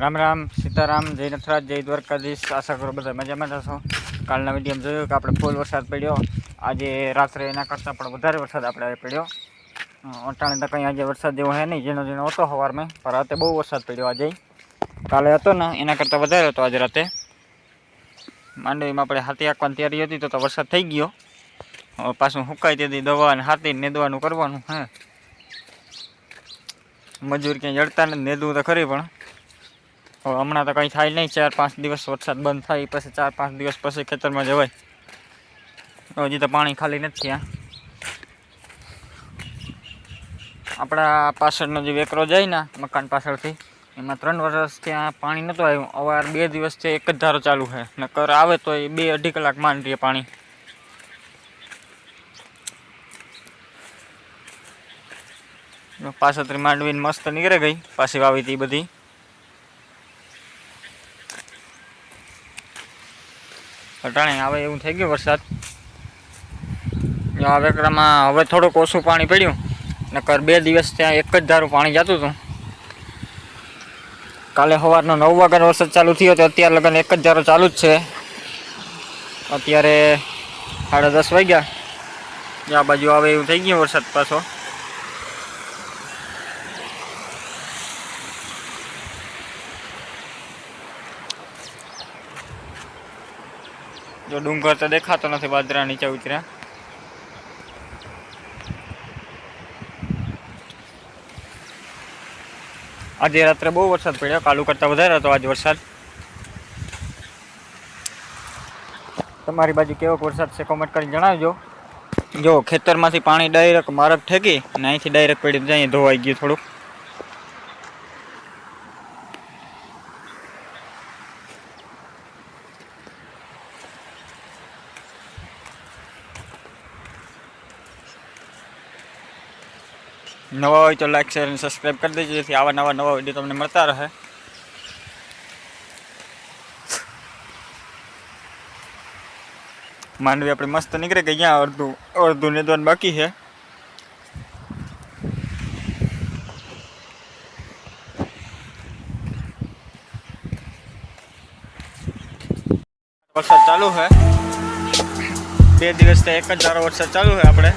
राम राम सीताराम जय नथराज जय द्वारकाधीश आशा करो બધા મજામાં છો કાલે ના વીડીયો માં જોયું કે આપણે ફૂલ વરસાદ પડ્યો આજે રાત્રે એના કરતાં પણ વધારે વરસાદ આપણે આ પડ્યો 84% આજે વરસાદ જેવો છે ને જેનો જેનો ઓતો હવારમાં રાતે બહુ વરસાદ પડ્યો આજે કાલે હતો ને એના કરતાં વધારે તો આજે રાતે માંડવી માં આપણે હાથી આકવા ની તૈયારી હતી તો તો વરસાદ થઈ ગયો હવે પાછું સુકાય તે દી દવા ને હાથી ને દવા નું કરવાનું છે મજૂર ક્યાંય પડતા ને નેદું તો ખરી પણ હવે હમણાં તો કંઈ થાય નહીં ચાર પાંચ દિવસ વરસાદ બંધ થાય પછી ચાર પાંચ દિવસ પછી ખેતરમાં જવાય હજી તો પાણી ખાલી નથી આ આપણા પાછળનો જે વેકરો જાય ને મકાન પાછળથી એમાં ત્રણ વર્ષ ત્યાં પાણી નહોતું આવ્યું અવાર બે દિવસથી એક જ ધારો ચાલુ છે નકર આવે તો એ બે અઢી કલાક માંડીએ પાણી પાછળથી માંડવીને મસ્ત નીકળે ગઈ પાછી વાવી હતી બધી અટાણે આવે એવું થઈ ગયું વરસાદ આ વેકરામાં હવે થોડુંક ઓછું પાણી પડ્યું નકર બે દિવસ ત્યાં એક જ ધારું પાણી જતું હતું કાલે સવારનો નવ વાગ્યાનો વરસાદ ચાલુ થયો તો અત્યારે લગન એક જ ધારો ચાલુ જ છે અત્યારે સાડા દસ વાગ્યા આ બાજુ આવે એવું થઈ ગયું વરસાદ પાછો જો ડુંગર તો દેખાતો નથી બાજરા નીચે ઉતરા આજે રાત્રે બહુ વરસાદ પડ્યો કાલુ કરતા વધારે તો આજ વરસાદ તમારી બાજુ કેવો વરસાદ છે કમેન્ટ કરીને જણાવજો જો ખેતરમાંથી પાણી ડાયરેક્ટ મારત ઠકે ને અહીંથી ડાયરેક્ટ પડીને જ અહીં ધોવાઈ ગયું થોડું નવા હોય તો લાઈક શેર અને સબ્સ્ક્રાઇબ કરી દેજો જેથી આવા નવા નવા વિડિયો તમને મળતા રહે માનવી આપણે મસ્ત નીકળે કે અહીં અર્ધુ અર્ધુ ને દોન બાકી છે વરસાદ ચાલુ છે બે દિવસથી એક જ ધારો વરસાદ ચાલુ છે આપણે